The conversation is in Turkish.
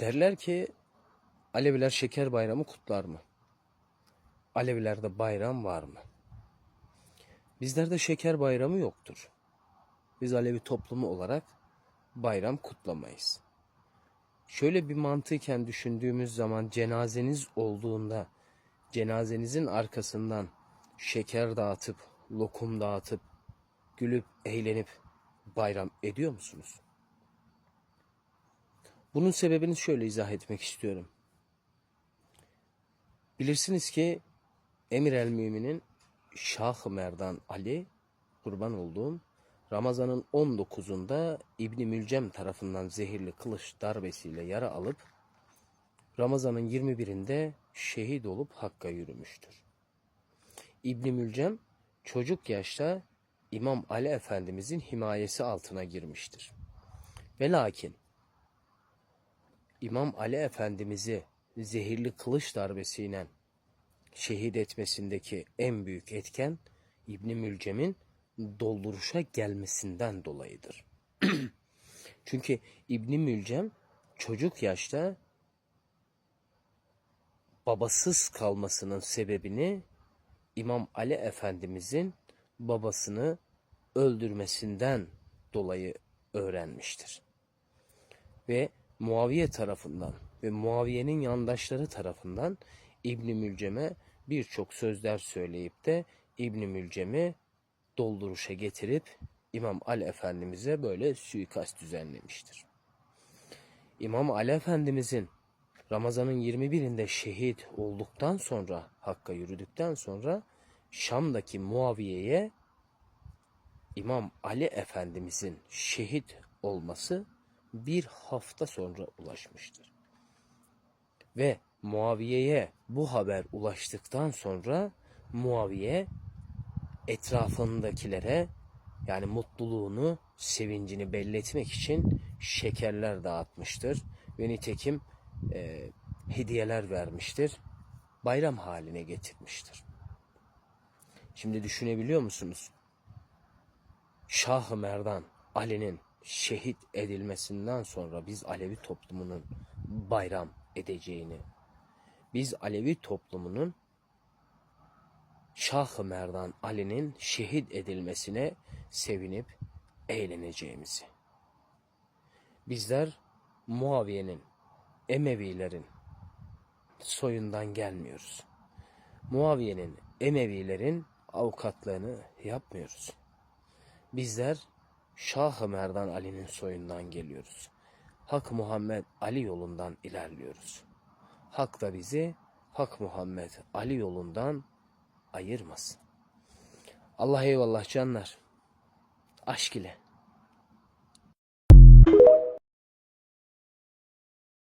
Derler ki Aleviler şeker bayramı kutlar mı? Alevilerde bayram var mı? Bizlerde şeker bayramı yoktur. Biz Alevi toplumu olarak bayram kutlamayız. Şöyle bir mantıken düşündüğümüz zaman cenazeniz olduğunda cenazenizin arkasından şeker dağıtıp, lokum dağıtıp, gülüp, eğlenip bayram ediyor musunuz? Bunun sebebini şöyle izah etmek istiyorum. Bilirsiniz ki Emir el Mümin'in Şah Merdan Ali kurban olduğum Ramazan'ın 19'unda İbni Mülcem tarafından zehirli kılıç darbesiyle yara alıp Ramazan'ın 21'inde şehit olup Hakk'a yürümüştür. İbni Mülcem çocuk yaşta İmam Ali Efendimizin himayesi altına girmiştir. Ve lakin İmam Ali Efendimiz'i zehirli kılıç darbesiyle şehit etmesindeki en büyük etken İbni Mülcem'in dolduruşa gelmesinden dolayıdır. Çünkü İbni Mülcem çocuk yaşta babasız kalmasının sebebini İmam Ali Efendimizin babasını öldürmesinden dolayı öğrenmiştir. Ve Muaviye tarafından ve Muaviye'nin yandaşları tarafından İbni Mülcem'e birçok sözler söyleyip de İbni Mülcem'i dolduruşa getirip İmam Ali Efendimiz'e böyle suikast düzenlemiştir. İmam Ali Efendimiz'in Ramazan'ın 21'inde şehit olduktan sonra, Hakk'a yürüdükten sonra Şam'daki Muaviye'ye İmam Ali Efendimiz'in şehit olması bir hafta sonra ulaşmıştır. Ve Muaviye'ye bu haber ulaştıktan sonra Muaviye etrafındakilere yani mutluluğunu, sevincini belli etmek için şekerler dağıtmıştır. Ve nitekim e, hediyeler vermiştir. Bayram haline getirmiştir. Şimdi düşünebiliyor musunuz? Şah-ı Merdan Ali'nin şehit edilmesinden sonra biz Alevi toplumunun bayram edeceğini, biz Alevi toplumunun Şah-ı Merdan Ali'nin şehit edilmesine sevinip eğleneceğimizi. Bizler Muaviye'nin, Emevilerin soyundan gelmiyoruz. Muaviye'nin, Emevilerin avukatlığını yapmıyoruz. Bizler Şah-ı Merdan Ali'nin soyundan geliyoruz. Hak Muhammed Ali yolundan ilerliyoruz. Hak da bizi Hak Muhammed Ali yolundan ayırmasın. Allah eyvallah canlar. Aşk ile.